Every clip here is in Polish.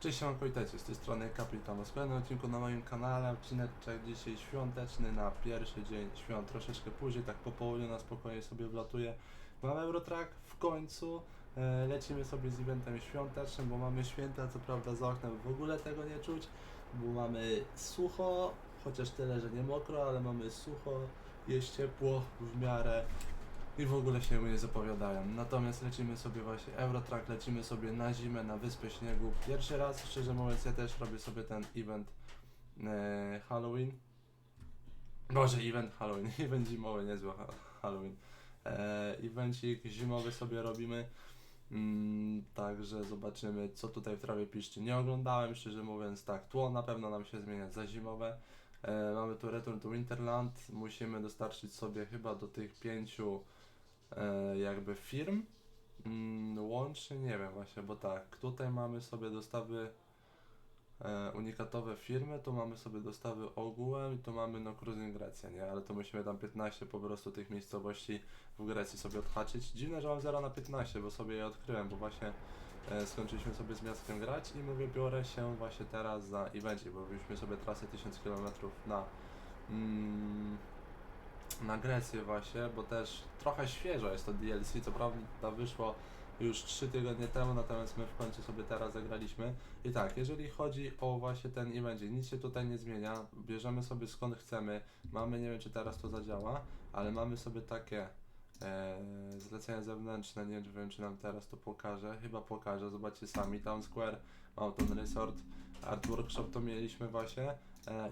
Cześć, siemanko, witajcie, z tej strony Kapitan. W kolejnym odcinku na moim kanale, odcineczek dzisiaj świąteczny na pierwszy dzień świąt, troszeczkę później, tak po południu na spokojnie sobie wlatuje. Mamy Eurotrack w końcu, e, lecimy sobie z eventem świątecznym, bo mamy święta, co prawda za oknem w ogóle tego nie czuć, bo mamy sucho, chociaż tyle, że nie mokro, ale mamy sucho, jest ciepło w miarę i w ogóle się nie zapowiadają. Natomiast lecimy sobie właśnie Eurotrack, lecimy sobie na zimę, na Wyspę Śniegu. Pierwszy raz, szczerze mówiąc, ja też robię sobie ten event e, Halloween. Boże, event Halloween, event zimowy, niezły ha- Halloween. E, evencik zimowy sobie robimy. Mm, także zobaczymy, co tutaj w trawie piszczy. Nie oglądałem, szczerze mówiąc, tak, tło na pewno nam się zmienia za zimowe. E, mamy tu Return to Winterland. Musimy dostarczyć sobie chyba do tych pięciu jakby firm. Mm, łącznie nie wiem właśnie, bo tak, tutaj mamy sobie dostawy e, unikatowe firmy, tu mamy sobie dostawy ogółem i tu mamy no cruising Grecja, nie? Ale to musimy tam 15 po prostu tych miejscowości w Grecji sobie odhaczyć. Dziwne, że mam 0 na 15, bo sobie je odkryłem, bo właśnie e, skończyliśmy sobie z miastem grać i mówię, biorę się właśnie teraz za evencie, bo robiliśmy sobie trasę 1000 km na mm, na właśnie, bo też trochę świeżo jest to DLC, co prawda wyszło już 3 tygodnie temu, natomiast my w końcu sobie teraz zagraliśmy. I tak, jeżeli chodzi o właśnie ten event, nic się tutaj nie zmienia, bierzemy sobie skąd chcemy, mamy, nie wiem czy teraz to zadziała, ale mamy sobie takie e, zlecenia zewnętrzne, nie wiem czy nam teraz to pokaże, chyba pokaże, zobaczcie sami, Town Square, Mountain Resort, Art Workshop to mieliśmy właśnie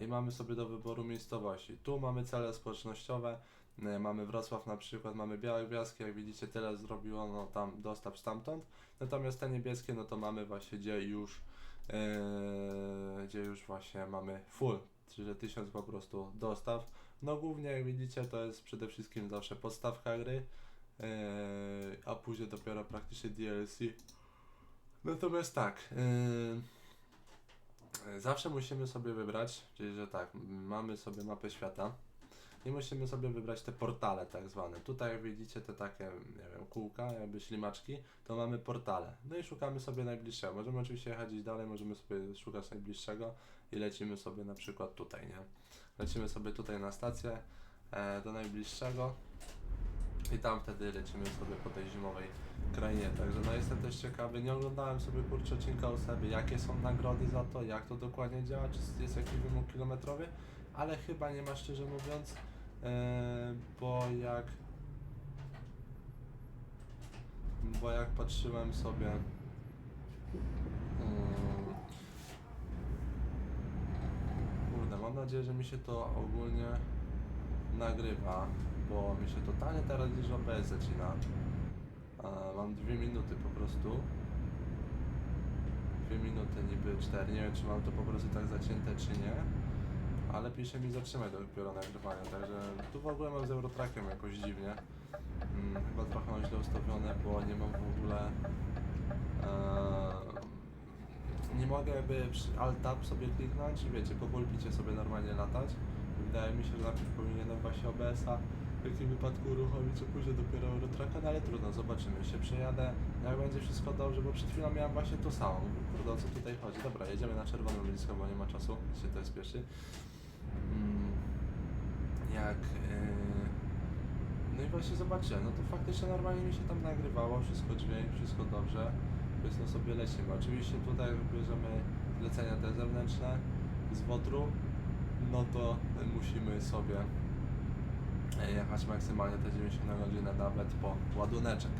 i mamy sobie do wyboru miejscowości. Tu mamy cele społecznościowe, e, mamy Wrocław na przykład, mamy Białe Gwiazdki, jak widzicie tyle zrobiło no, tam dostaw stamtąd, natomiast te niebieskie no to mamy właśnie gdzie już e, gdzie już właśnie mamy full, czyli tysiąc po prostu dostaw. No głównie jak widzicie to jest przede wszystkim zawsze podstawka gry, e, a później dopiero praktycznie DLC. Natomiast tak, e, zawsze musimy sobie wybrać, czyli że tak, mamy sobie mapę świata i musimy sobie wybrać te portale tak zwane. Tutaj jak widzicie te takie, nie wiem, kółka, jakby ślimaczki, to mamy portale. No i szukamy sobie najbliższego. Możemy oczywiście jechać dalej, możemy sobie szukać najbliższego i lecimy sobie na przykład tutaj, nie? Lecimy sobie tutaj na stację e, do najbliższego i tam wtedy lecimy sobie po tej zimowej krainie. Także no jestem też ciekawy, nie oglądałem sobie kurczę odcinka o sobie, jakie są nagrody za to, jak to dokładnie działa, czy jest jakiś wymóg kilometrowy, ale chyba nie ma szczerze mówiąc, e, bo jak bo jak patrzyłem sobie mm, kurde, mam nadzieję, że mi się to ogólnie nagrywa, bo mi się totalnie teraz gdzieś OBS zacina. E, mam dwie minuty po prostu. Dwie minuty niby cztery. Nie wiem czy mam to po prostu tak zacięte czy nie. Ale pisze mi zatrzymaj dopiero nagrywanie, także tu w ogóle mam z Eurotrackiem jakoś dziwnie. Mm, chyba trochę mam źle ustawione, bo nie mam w ogóle Eee, nie mogę jakby przy Alt Tab sobie kliknąć i wiecie, po pulpicie sobie normalnie latać. Wydaje mi się, że najpierw powinienem właśnie OBS-a w takim wypadku uruchomić, a później dopiero Eurotracka, no ale trudno, zobaczymy, się przejadę, jak będzie wszystko dobrze, bo przed chwilą miałem właśnie to samo, kurde o co tutaj chodzi, dobra, jedziemy na czerwoną blisko, bo nie ma czasu, się to jest pierwszy. Mm, jak... Yy... No i właśnie zobaczyłem, no to faktycznie normalnie mi się tam nagrywało, wszystko dźwięk, wszystko dobrze, więc no sobie lecimy. Oczywiście tutaj bierzemy zlecenia te zewnętrzne z Wotru, no to musimy sobie jechać maksymalnie te 90 na godzinę nawet po ładuneczek.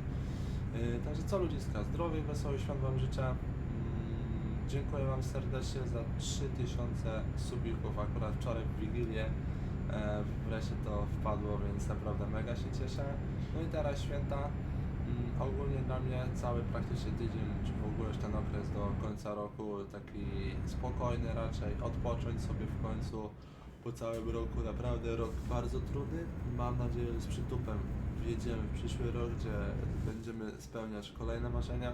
Yy, Także co ludziska, zdrowych, wesołych świąt Wam życzę. Mm, Dziękuję Wam serdecznie za 3000 subików akurat wczoraj w Wigilię. E, Wreszcie to wpadło, więc naprawdę mega się cieszę. No i teraz święta. Mm, Ogólnie dla mnie cały praktycznie tydzień, czy w ogóle już ten okres do końca roku taki spokojny raczej, odpocząć sobie w końcu po całym roku. Naprawdę rok bardzo trudny. Mam nadzieję, że z przytupem wjedziemy w przyszły rok, gdzie będziemy spełniać kolejne marzenia.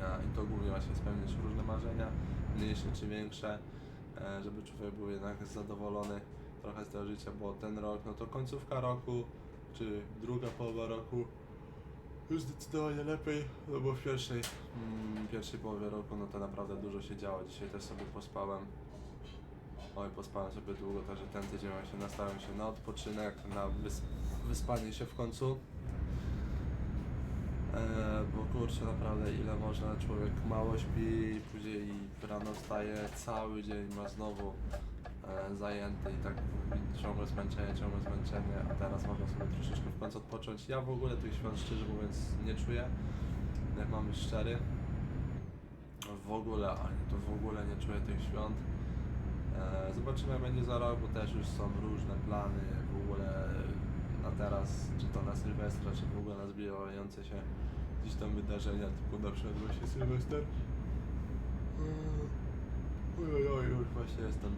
Ja, I to głównie właśnie spełniać różne marzenia, mniejsze czy większe, e, żeby człowiek był jednak zadowolony trochę z tego życia, bo ten rok, no to końcówka roku, czy druga połowa roku, już zdecydowanie lepiej, no bo w pierwszej, mm, pierwszej połowie roku no to naprawdę dużo się działo. Dzisiaj też sobie pospałem. Oj, pospałem sobie długo, także ten tydzień właśnie nastawiam się na odpoczynek, na wys wyspanie się w końcu. Eee, bo kurczę, naprawdę ile można, człowiek mało śpi, później rano wstaje, cały dzień ma znowu e, zajęty i tak ciągłe zmęczenie, ciągłe zmęczenie, a teraz można sobie troszeczkę w końcu odpocząć. Ja w ogóle tych świąt szczerze mówiąc nie czuję, jak mam być szczery. W ogóle, ani to w ogóle nie czuję tych świąt. E, zobaczymy jak będzie za rok, bo też już są różne plany w ogóle na teraz, czy to na Sylwestra, czy w ogóle na zbliżające się gdzieś tam wydarzenia, typu na przykład właśnie Sylwester. Oj, oj, oj, już właśnie jestem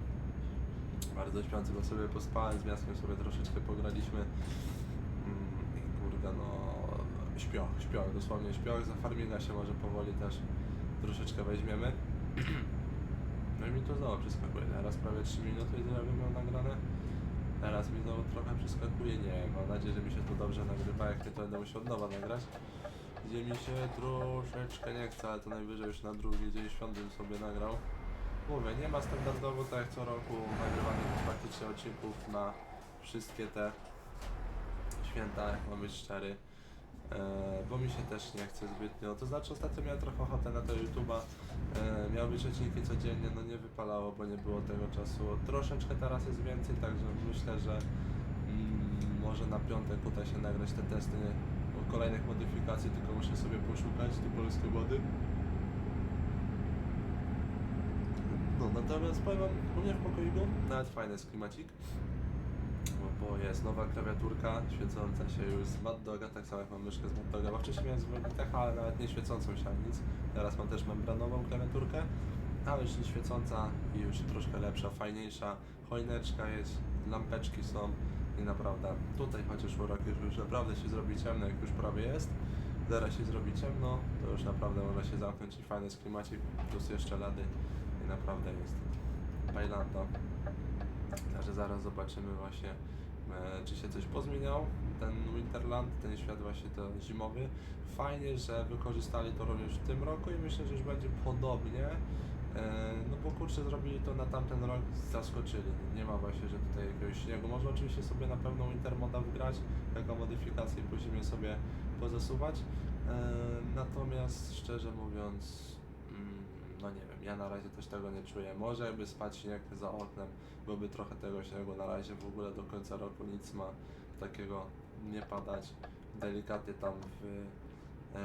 bardzo śpiący, bo sobie pospałem, z miastem sobie troszeczkę pograliśmy. Mm, I kurde, no śpioch, śpioch, dosłownie śpioch. Za farminga się może powoli też troszeczkę weźmiemy. No mi to znowu przeskakuje. Teraz prawie 3 minuty bym miał nagrane. Teraz mi znowu trochę przeskakuje. Nie wiem, mam nadzieję, że mi się to dobrze nagrywa. Jak nie, to będę musiał od nowa nagrać. Gdzie mi się troszeczkę nie chce, ale to najwyżej już na drugi dzień świąt bym sobie nagrał. Mówię, nie ma standardowo tak jak co roku nagrywanych praktycznie odcinków na wszystkie te święta, jak mam być szczery. E, bo mi się też nie chce zbytnio. To znaczy ostatnio miałem trochę ochotę na to YouTube'a. E, miały być odcinki codziennie, no nie wypalało, bo nie było tego czasu. Troszeczkę teraz jest więcej, także myślę, że mm, może na piątek uda się nagrać te testy kolejnych modyfikacji, tylko muszę sobie poszukać te polskie mody. No natomiast powiem wam, u mnie w pokoiku nawet fajny jest klimacik. Bo, jest nowa klawiaturka świecąca się już z Mad Doga, tak samo jak mam myszkę z Mad Doga, bo wcześniej miałem z Logitecha, ale nawet nie świecącą się ani nic. Teraz mam też membranową klawiaturkę, ale już nie świecąca i już troszkę lepsza, fajniejsza. Choineczka jest, lampeczki są i naprawdę tutaj chociaż urok już, naprawdę się zrobi ciemno, jak już prawie jest. Zaraz się zrobi ciemno, to już naprawdę można się zamknąć i fajny jest klimacik, plus jeszcze ledy i naprawdę jest bajlando. Także zaraz zobaczymy właśnie, czy się coś pozmieniał. Ten Winterland, ten świat właśnie to zimowy. Fajnie, że wykorzystali to również w tym roku i myślę, że już będzie podobnie. E, No bo kurczę, zrobili to na tamten rok, zaskoczyli. Nie ma właśnie, że tutaj jakiegoś śniegu. Można oczywiście sobie na pewno Wintermoda wgrać, jako modyfikację później sobie pozasuwać. E, Natomiast szczerze mówiąc, no nie wiem, ja na razie też tego nie czuję. Może jakby spać śnieg za oknem, byłoby trochę tego śniegu. Na razie w ogóle do końca roku nic ma takiego nie padać. Delikatnie tam w, e,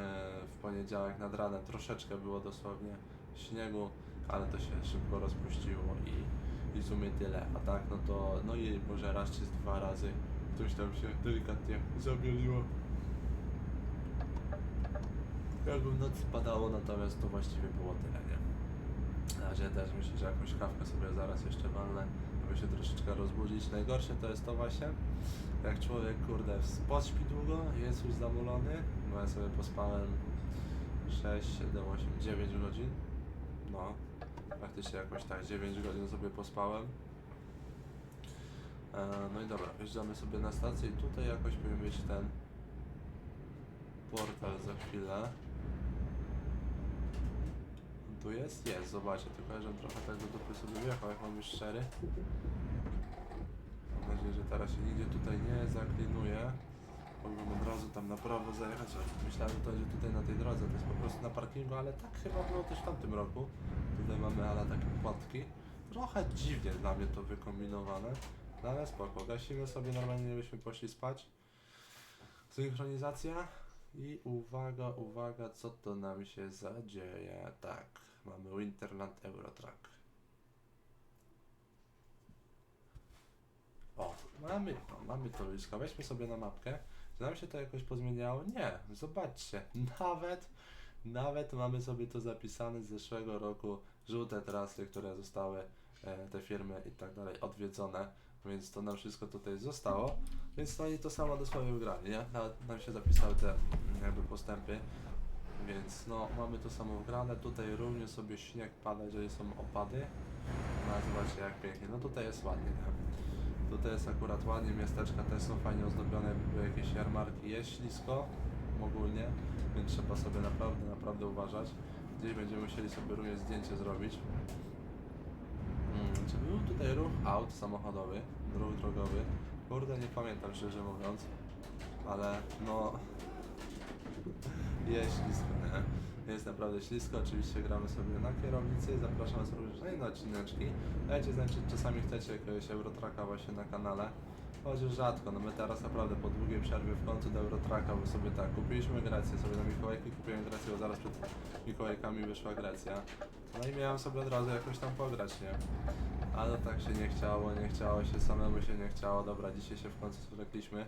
w poniedziałek nad ranem troszeczkę było dosłownie śniegu, ale to się szybko rozpuściło i, i w sumie tyle. A tak, no to, no i może raz czy dwa razy coś tam się delikatnie zabieliło. Jakby w nocy padało, natomiast to właściwie było tyle, nie? Na razie też myślę, że jakąś kawkę sobie zaraz jeszcze walnę, aby się troszeczkę rozbudzić. Najgorsze to jest to właśnie, jak człowiek, kurde, pośpi długo, jest już zamulony, no ja sobie pospałem 6, 7, 8, 9 godzin, no, praktycznie jakoś tak 9 godzin sobie pospałem. E, no i dobra, wjeżdżamy sobie na stację i tutaj jakoś powinien być ten portal za chwilę. Tu jest? Jest, zobaczcie, tylko że trochę tak do dupy sobie wjechał, jak mam być szczery. Mam nadzieję, że teraz się nigdzie tutaj nie zaklinuje. Mógłbym od razu tam na prawo zajechać, myślałem, że to będzie tutaj na tej drodze, to jest po prostu na parkingu, ale tak chyba było też w tamtym roku. Tutaj mamy ale takie płatki. Trochę dziwnie dla mnie to wykombinowane, no ale spoko, gasimy sobie normalnie, byśmy poszli spać. Synchronizacja. I uwaga, uwaga, co to nam się zadzieje? Tak, mamy Winterland Eurotrack. O, mamy to, mamy to blisko. Weźmy sobie na mapkę. Czy nam się to jakoś pozmieniało? Nie, zobaczcie, nawet, nawet mamy sobie to zapisane z zeszłego roku. Żółte trasy, które zostały, e, te firmy i tak dalej, odwiedzone. Więc to nam wszystko tutaj zostało. Więc no i to samo dosłownie wygrali, nie? Nawet nam się zapisały te jakby postępy. Więc no, mamy to samo wgrane. Tutaj również sobie śnieg pada, jeżeli są opady. No zobaczcie jak pięknie. No tutaj jest ładnie, nie? Tutaj jest akurat ładnie, miasteczka też są fajnie ozdobione, były jakieś jarmarki, jest ślisko. ogólnie, więc trzeba sobie naprawdę, naprawdę uważać. Gdzieś będziemy musieli sobie również zdjęcie zrobić. Mm, czy był tutaj ruch aut samochodowy, ruch drogowy? Kurde, nie pamiętam szczerze mówiąc, ale no jest ślisko, nie? Jest naprawdę ślisko, oczywiście gramy sobie na kierownicy, zapraszam Was również na odcineczki. Dajcie znać, czy czasami chcecie jakiegoś Eurotraka właśnie na kanale. Chociaż rzadko, no my teraz naprawdę po długiej przerwie w końcu do Eurotraka, bo sobie tak, kupiliśmy Grecję, sobie na Mikołajki kupiłem Grecję, bo zaraz przed Mikołajkami wyszła Grecja. No i miałem sobie od razu jakoś tam pograć, nie? Ale tak się nie chciało, nie chciało się, samemu się nie chciało. Dobra, dzisiaj się w końcu zwlekliśmy,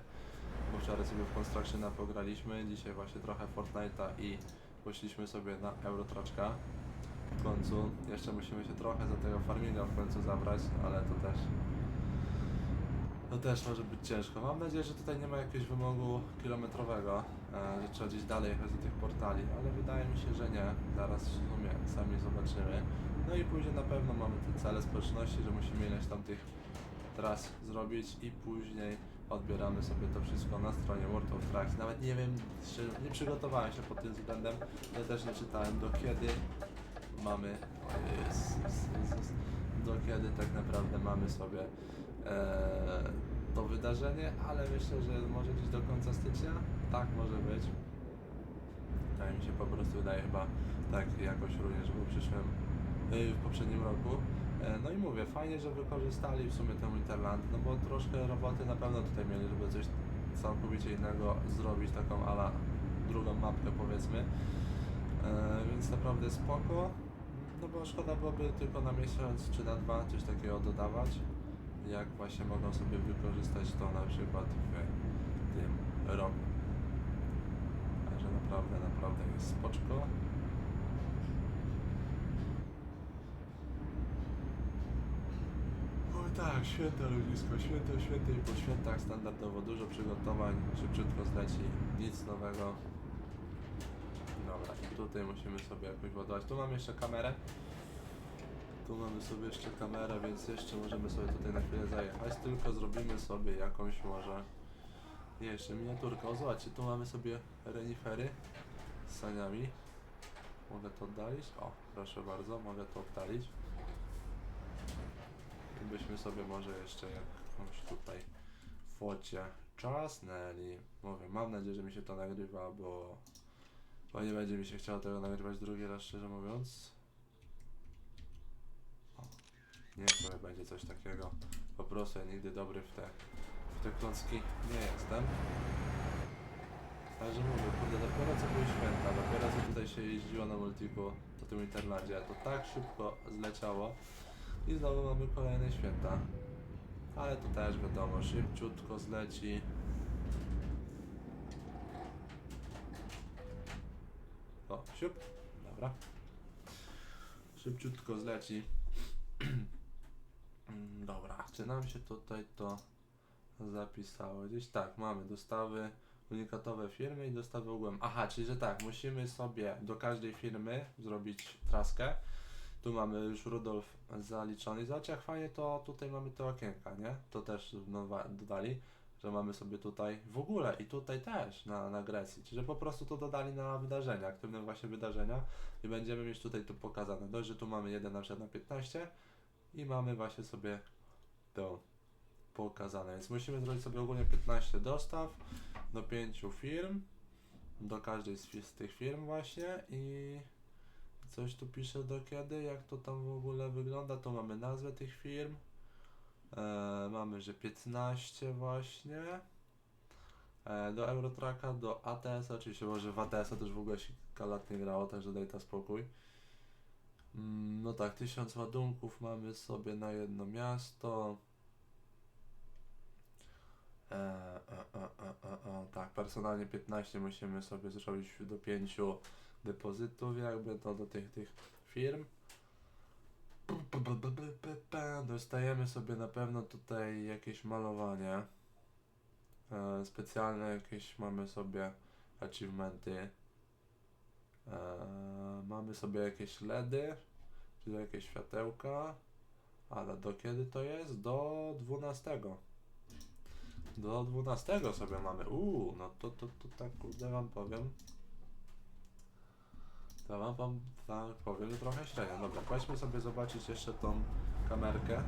wczoraj sobie w Constructiona pograliśmy, dzisiaj właśnie trochę Fortnite'a i poszliśmy sobie na Eurotraczka. W końcu, jeszcze musimy się trochę za tego farminga w końcu zabrać, ale to też to też może być ciężko. Mam nadzieję, że tutaj nie ma jakiegoś wymogu kilometrowego, e, że trzeba gdzieś dalej jechać do tych portali, ale wydaje mi się, że nie. Zaraz w sumie sami zobaczymy. No i później na pewno mamy te cele społeczności, że musimy ileś tam tych tras zrobić i później odbieramy sobie to wszystko na stronie World of Tracks. Nawet nie wiem, nie przygotowałem się pod tym względem, ja też nie czytałem do kiedy mamy, do kiedy tak naprawdę mamy sobie e, to wydarzenie, ale myślę, że może gdzieś do końca stycznia, tak może być. Tak mi się po prostu wydaje chyba tak jakoś również w przyszłym, y, w poprzednim roku. E, No i mówię, fajnie, że wykorzystali w sumie ten Winterland, no bo troszkę roboty na pewno tutaj mieli, żeby coś całkowicie innego zrobić, taką ala drugą mapkę powiedzmy. E, więc naprawdę spoko. No bo szkoda byłoby tylko na miesiąc czy na dwa coś takiego dodawać. Jak właśnie mogą sobie wykorzystać to na przykład w tym roku. Także naprawdę, naprawdę jest spoczko. Oj tak, święta ludzisko, święto, święto i po świętach standardowo dużo przygotowań, szybciutko zleci, nic nowego. Dobra, i tutaj musimy sobie jakoś ładować. Tu mamy jeszcze kamerę. Tu mamy sobie jeszcze kamerę, więc jeszcze możemy sobie tutaj na chwilę zajechać, tylko zrobimy sobie jakąś może nie, jeszcze miniaturkę. O zobaczcie, tu mamy sobie renifery z saniami. Mogę to oddalić? O, proszę bardzo, mogę to oddalić. Byśmy sobie może jeszcze jakąś tutaj focie czasnęli. Mówię, mam nadzieję, że mi się to nagrywa, bo, bo nie będzie mi się chciało tego nagrywać drugi raz, szczerze mówiąc. Niech sobie będzie coś takiego. Po prostu ja nigdy dobry w te, w te klocki nie jestem. Także mówię, kurde, dopiero co były święta, dopiero co tutaj się jeździło na multiku po tym Interlandzie, to tak szybko zleciało i znowu mamy kolejne święta. Ale to też wiadomo, szybciutko zleci. O, siup, dobra. Szybciutko zleci. Dobra, czy nam się tutaj to zapisało? Gdzieś tak, mamy dostawy unikatowe firmy i dostawy ogółem. Aha, czyli że tak, musimy sobie do każdej firmy zrobić traskę. Tu mamy już Rudolf zaliczony. Zobaczcie jak fajnie to tutaj mamy te okienka, nie? To też nowa, dodali, że mamy sobie tutaj w ogóle i tutaj też na, na Grecji. Czyli że po prostu to dodali na wydarzenia, aktywne właśnie wydarzenia i będziemy mieć tutaj to pokazane. Dość, że tu mamy jeden na przykład na 15 i mamy właśnie sobie to pokazane. Więc musimy zrobić sobie ogólnie 15 dostaw do 5 firm, do każdej z tych firm właśnie i coś tu pisze do kiedy, jak to tam w ogóle wygląda, to mamy nazwę tych firm, e, mamy, że 15 właśnie, e, do Eurotraka, do ATS, oczywiście może w ATS też w ogóle się lat nie grało, także daj to spokój. Mm, No tak, 1000 ładunków mamy sobie na jedno miasto. E, e, e, e, e, e, tak, personalnie 15 musimy sobie zrobić do 5 depozytów, jakby to do tych, tych firm. Dostajemy sobie na pewno tutaj jakieś malowanie. E, specjalne jakieś mamy sobie achievementy. E, mamy sobie jakieś LEDy, czyli jakieś światełka. Ale do kiedy to jest? Do 12. Do 12 sobie mamy. Uuu, no to, to, to tak kurde wam powiem. To wam, wam powiem, że trochę średnio. Dobra, chodźmy sobie zobaczyć jeszcze tą kamerkę.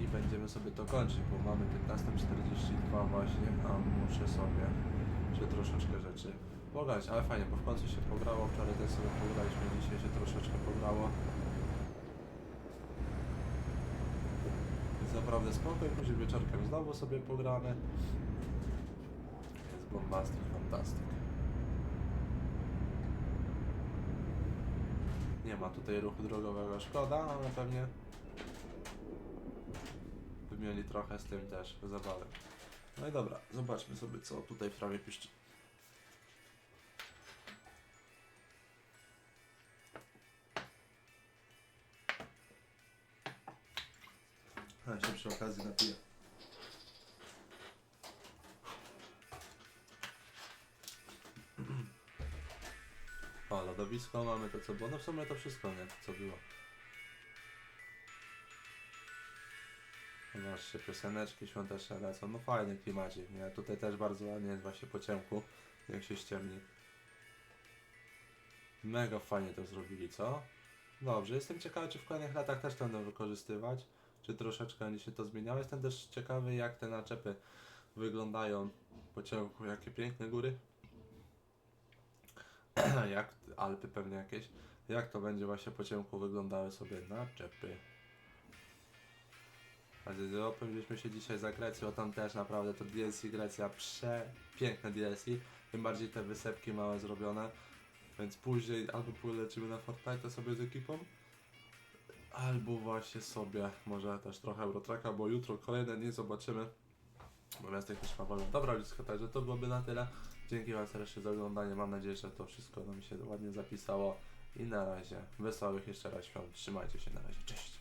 I będziemy sobie to kończyć, bo mamy 15.42 właśnie, a muszę sobie jeszcze troszeczkę rzeczy pograć. Ale fajnie, bo w końcu się pograło. Wczoraj też sobie pograliśmy, dzisiaj się troszeczkę pograło. Naprawdę spoko później wieczorkiem znowu sobie pogramy. Jest bombastic, fantastic. Nie ma tutaj ruchu drogowego, szkoda, ale pewnie by mieli trochę z tym też zabawy. No i dobra, zobaczmy sobie co tutaj w trawie piszczy. A się przy okazji napiję. O, lodowisko mamy to co było. No w sumie to wszystko, nie? Co było. Masz się pioseneczki świąteczne lecą. No fajny klimacik, nie? Tutaj też bardzo ładnie jest właśnie po ciemku, jak się ściemni. Mega fajnie to zrobili, co? Dobrze, jestem ciekawy, czy w kolejnych latach też to będą wykorzystywać, czy troszeczkę będzie się to zmieniało. Jestem też ciekawy, jak te naczepy wyglądają po ciemku, jakie piękne góry. jak Alpy pewnie jakieś. Jak to będzie właśnie po ciemku wyglądały sobie naczepy. A z się dzisiaj za Grecją, tam też naprawdę to DLC Grecja, przepiękne DLC. Tym bardziej te wysepki małe zrobione. Więc później albo polecimy na Fortnite sobie z ekipą, albo właśnie sobie może też trochę Eurotracka, bo jutro kolejne dni zobaczymy. Natomiast jak ma wolno. Dobra ludzka, także to byłoby na tyle. Dzięki Wam serdecznie za oglądanie. Mam nadzieję, że to wszystko nam się ładnie zapisało. I na razie wesołych jeszcze raz świąt. Trzymajcie się na razie. Cześć.